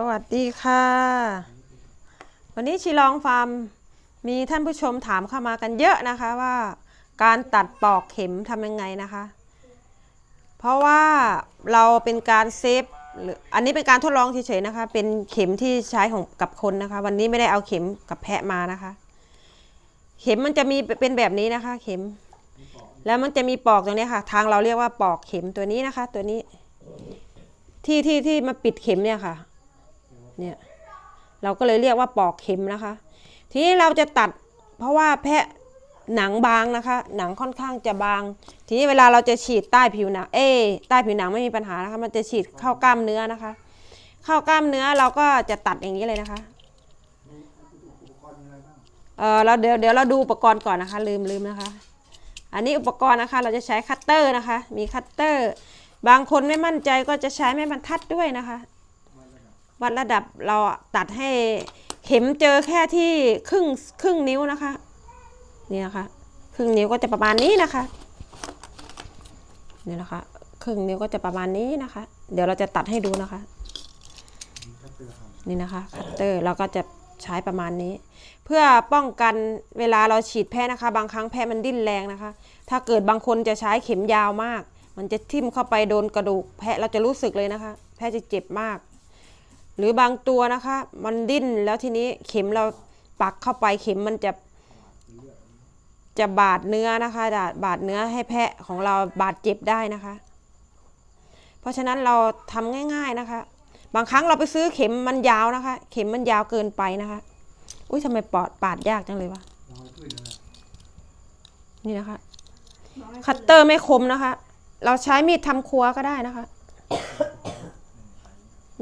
สวัสดีค่ะ วันนี้ชิลองฟาร์มมีท่านผู้ชมถามเข้ามากันเยอะนะคะว่าการตัดปอกเข็มทำยังไงนะคะ เพราะว่าเราเป็นการเซฟหรืออันนี้เป็นการทดลองเฉยๆนะคะ เป็นเข็มที่ใช้ของกับคนนะคะ วันนี้ไม่ได้เอาเข็มกับแพะมานะคะ เข็มมันจะมีเป็นแบบนี้นะคะ เข็ม แล้วมันจะมีปอกตรงนี้ค่ะ ทางเราเรียกว่าปอกเข็มตัวนี้นะคะ ตัวนี้ที่ที่ที่มาปิดเข็มเนี่ยค่ะ เนี่ยเราก็เลยเรียกว่าปอกเข็มนะคะ ทีนี้เราจะตัดเพราะว่าแพะหนังบางนะคะ หนังค่อนข้างจะบาง ทีนี้เวลาเราจะฉีดใต้ผิวหนัง เอ้ใต้ผิวหนังไม่มีปัญหานะคะ มันจะฉีดเข้ากล้ามเนื้อนะคะ เข้ากล้ามเนื้อเราก็จะตัดอย่างนี้เลยนะคะเออเราเดี๋ยวเดี๋ยวเราดูอุปกรณ์ก่อนนะคะ ลืมลืมนะคะ อันนี้อุปกรณ์นะคะ เราจะใช้คัตเตอร์นะคะ มีคัตเตอร์ บางคนไม่มั่นใจก็จะใช้ไม้บรรทัดด้วยนะคะ วัดระดับเราตัดให้เข็มเจอแค่ที่ครึ่งครึ่งนิ้วนะคะนี่นะคะครึ่งนิ้วก็จะประมาณนี้นะคะนี่นะคะ ครึ่งนิ้วก็จะประมาณนี้นะคะ เดี๋ยวเราจะตัดให้ดูนะคะ นี่นะคะคัตเตอร์เราก็จะใช้ประมาณนี้ เพื่อป้องกันเวลาเราฉีดแพ้นะคะ บางครั้งแพ้มันดิ้นแรงนะคะ ถ้าเกิดบางคนจะใช้เข็มยาวมาก มันจะทิ่มเข้าไปโดนกระดูกแพะเราจะรู้สึกเลยนะคะ แพะจะเจ็บมาก หรือบางตัวนะคะ มันดิ้นแล้วทีนี้เข็มเราปักเข้าไปเข็มมันจะจะบาดเนื้อนะคะบาดเนื้อให้แพะของเราบาดเจ็บได้นะคะ เพราะฉะนั้นเราทำง่าย ๆนะคะ บางครั้งเราไปซื้อเข็มมันยาวนะคะ เข็มมันยาวเกินไปนะคะ อุ้ยทำไมปอดปาดยากจังเลยวะนี่นะคะ คัตเตอร์ไม่คมนะคะ เราใช้มีดทำครัวก็ได้นะคะ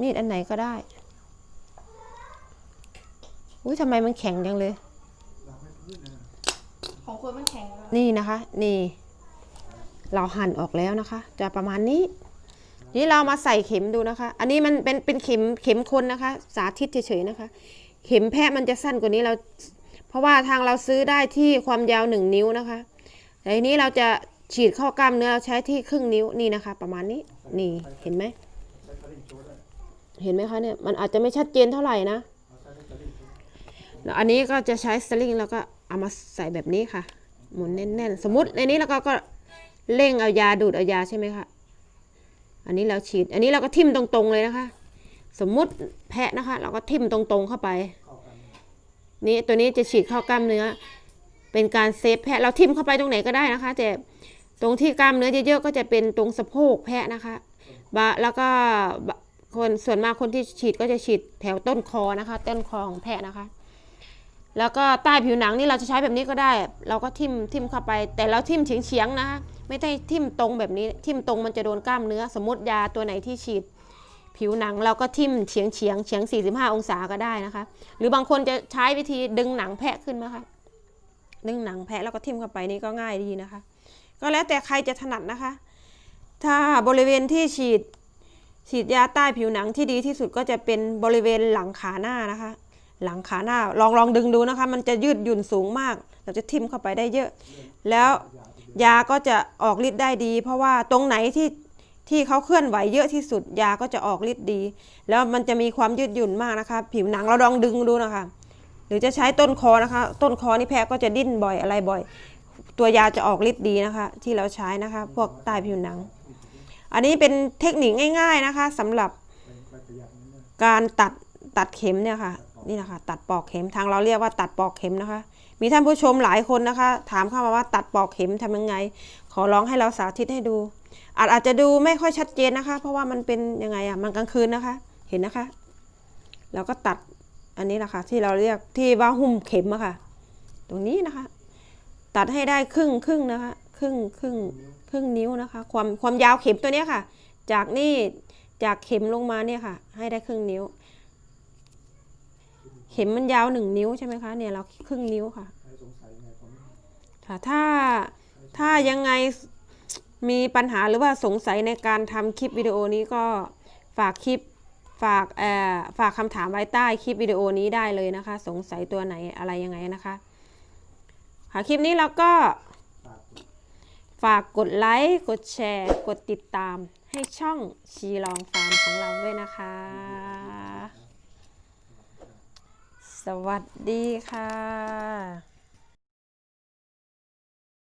มีดอันไหนก็ได้ อุ้ยทำไมมันแข็งจังเลย ของคนมันแข็งอะนี่นะคะ นี่ เราหั่นออกแล้วนะคะ จะประมาณนี้ นี่เรามาใส่เข็มดูนะคะ อันนี้มันเป็นเป็นเข็มเข็มคนนะคะ สาธิตเฉยๆนะคะ เข็มแพะมันจะสั้นกว่านี้เรา เพราะว่าทางเราซื้อได้ที่ความยาวหนึ่งนิ้วนะคะแต่ทีนี้เราจะฉีดเข้ากล้ามเนื้อเราใช้ที่ครึ่งนิ้วนี่นะคะ ประมาณนี้ นี่เห็นไหม เห็นไหมคะเนี่ยมันอาจจะไม่ชัดเจนเท่าไหร่นะแล้วอันนี้ก็จะใช้สลิงแล้วก็เอามาใส่แบบนี้ค่ะ หมุนแน่นๆ สมมติในนี้แล้วก็ก็เร่งเอายาดูดเอายาใช่ไหมคะอันนี้เราฉีด อันนี้เราก็ทิ่มตรงๆเลยนะคะ สมมุติแพะนะคะ เราก็ทิ่มตรงๆเข้าไป นี่ตัวนี้จะฉีดเข้ากล้ามเนื้อ เป็นการเซฟแพะเราทิ่มเข้าไปตรงไหนก็ได้นะคะแต่ตรงที่กล้ามเนื้อเยอะๆก็จะเป็นตรงสะโพกแพะนะคะบะแล้วก็ คนส่วนมากคนที่ฉีดก็จะฉีดแถวต้นคอนะคะ ต้นคอของแพะนะคะ แล้วก็ใต้ผิวหนังนี่เราจะใช้แบบนี้ก็ได้ เราก็ทิ่มทิ่มเข้าไป แต่เราทิ่มเฉียงเฉียงๆนะคะไม่ได้ทิ่มตรงแบบนี้ ทิ่มตรงมันจะโดนกล้ามเนื้อ สมมติยาตัวไหนที่ฉีดผิวหนังเราก็ทิ่มเฉียงเฉียงเฉียง 45 องศาก็ได้นะคะ หรือบางคนจะใช้วิธีดึงหนังแพะขึ้นนะคะ ดึงหนังแพะแล้วก็ทิ่มเข้าไปนี่ก็ง่ายดีนะคะ ก็แล้วแต่ใครจะถนัดนะคะ ถ้าบริเวณที่ฉีด ฉีดยาใต้ผิวหนังที่ดีที่สุดก็จะเป็นบริเวณหลังขาหน้านะคะ หลังขาหน้าลองลองดึงดูนะคะ มันจะยืดหยุ่นสูงมาก เราจะทิ่มเข้าไปได้เยอะ แล้วยาก็จะออกฤทธิ์ได้ดี เพราะว่าตรงไหนที่ที่เขาเคลื่อนไหวเยอะที่สุด ยาก็จะออกฤทธิ์ดี แล้วมันจะมีความยืดหยุ่นมากนะคะ ผิวหนังเราลองดึงดูนะคะ หรือจะใช้ต้นคอนะคะ ต้นคอนี่แพ้ก็จะดิ้นบ่อยอะไรบ่อย ตัวยาจะออกฤทธิ์ดีนะคะ ที่เราใช้นะคะ พวกใต้ผิวหนัง อันนี้เป็นเทคนิคง่าย ๆนะคะสำหรับการตัดตัดเข็มเนี่ยค่ะนี่นะคะ ตัดปอกเข็มทางเราเรียกว่าตัดปอกเข็มนะคะ มีท่านผู้ชมหลายคนนะคะ ถามเข้ามาว่าตัดปอกเข็มทำยังไง ขอร้องให้เราสาธิตให้ดู อาจอาจจะดูไม่ค่อยชัดเจนนะคะ เพราะว่ามันเป็นยังไงอะมันกลางคืนนะคะ เห็นนะคะเราก็ตัดอันนี้แหละค่ะที่เราเรียกที่ว่าหุ้มเข็มอะค่ะ ตรงนี้นะคะ ตัดให้ได้ครึ่งครึ่งนะคะ ครึ่งครึ่งค รึ่งนิ้วนะคะ ความความยาวเข็มตัวเนี้ยค่ะ จากนี่จากเข็มลงมาเนี่ยค่ะ ให้ได้ครึ่งนิ้ว เข็มมันยาวหนึ่งนิ้วใช่ไหมคะเนี่ยเราครึ่งนิ้วค่ะค่ะถ้าถ้ายังไงมีปัญหาหรือว่าสงสัยในการทำคลิปวิดีโอนี้ก็ฝากคลิปฝากเอ่อฝากคำถามไว้ใต้คลิปวิดีโอนี้ได้เลยนะคะ สงสัยตัวไหนอะไรยังไงนะคะค่ะคลิปนี้เราก็ ฝากกดไลค์ กดแชร์ กดติดตามให้ช่องชีลองฟาร์มของเราด้วยนะคะ สวัสดีค่ะ